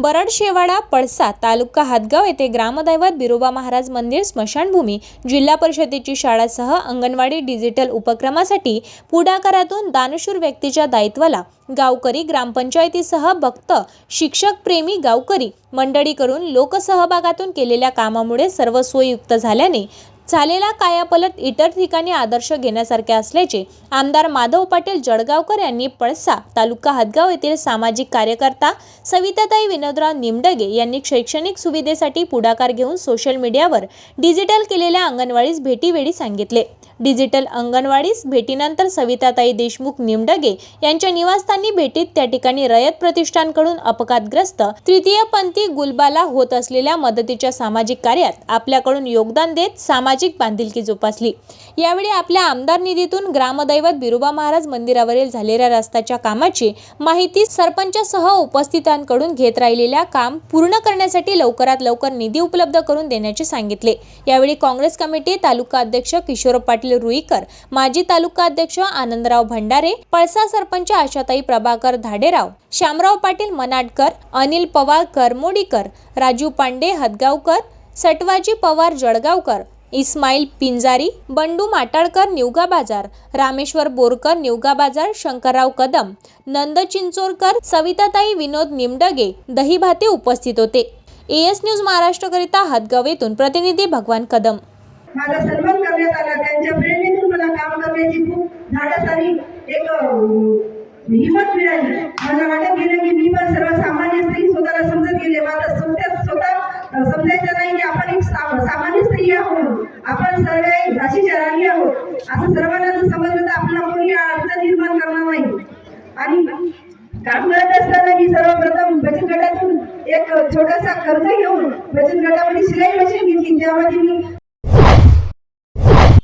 बरडशेवाडा पळसा तालुका हातगाव येथे ग्रामदैवत बिरोबा महाराज मंदिर स्मशानभूमी जिल्हा परिषदेची शाळासह अंगणवाडी डिजिटल उपक्रमासाठी पुढाकारातून दानशूर व्यक्तीच्या दायित्वाला गावकरी ग्रामपंचायतीसह भक्त शिक्षक प्रेमी गावकरी मंडळी करून लोकसहभागातून केलेल्या कामामुळे सर्व सोयीयुक्त झाल्याने झालेला कायापलट इतर ठिकाणी आदर्श घेण्यासारखे असल्याचे आमदार माधव पाटील जळगावकर यांनी पळसा तालुका हदगाव येथील सामाजिक कार्यकर्ता सविताताई विनोदराव निमडगे यांनी शैक्षणिक सुविधेसाठी पुढाकार घेऊन सोशल मीडियावर डिजिटल केलेल्या अंगणवाडीस भेटीवेळी सांगितले. डिजिटल अंगणवाडीस भेटीनंतर सविताताई देशमुख निमडगे यांच्या निवासस्थानी भेटीत त्या ठिकाणी रयत प्रतिष्ठानकडून अपघातग्रस्त तृतीयपंथी गुलबाला होत असलेल्या मदतीच्या सामाजिक कार्यात आपल्याकडून योगदान देत सामाजिक बांधिलकी जोपासली. यावेळी आपल्या आमदार निधीतून ग्रामदैवत बिरुबा महाराज मंदिरावरील झालेल्या रस्त्याच्या कामाची माहिती सरपंचासह उपस्थितांकडून घेत राहिलेल्या काम पूर्ण करण्यासाठी लवकरात लवकर निधी उपलब्ध करून देण्याचे सांगितले. यावेळी काँग्रेस कमिटी तालुका अध्यक्ष किशोर पाटील रुईकर माजी तालुका अध्यक्ष आनंदराव भंडारे पळसा सरपंच आशाताई प्रभाकर धाडेराव श्यामराव पाटील मनाडकर अनिल पवार करमोडीकर राजू पांडे हदगावकर सटवाजी पवार जळगावकर इस्माईल पिंजारी बंडू माटाळकर निवगा बाजार रामेश्वर बोरकर निवगा बाजार शंकरराव कदम नंद चिंचोरकर सविताताई विनोद निमडगे दहीभाते उपस्थित होते. एएस न्यूज महाराष्ट्रकरिता हदगाव येथून प्रतिनिधी भगवान कदम. माझा सन्मान करण्यात आला त्यांच्या प्रेरणेतून मला काम करण्याची खूप धाडस आणि एक हिंमत मिळाली. मला वाटत गेलं की मी पण सर्वसामान्य स्त्री स्वतःला समजत गेले. माझा स्वतः स्वतः समजायचं नाही की आपण एक सामान्य स्त्री आहोत. आपण सर्व एक झाशीच्या राणी आहोत. असं सर्वांना जर समजलं तर आपल्याला कोणी अडचण निर्माण करणार नाही. आणि काम करत असताना मी सर्वप्रथम बचत गटातून एक छोटासा कर्ज घेऊन बचत गटामध्ये शिलाई मशीन घेतली. त्यामध्ये मी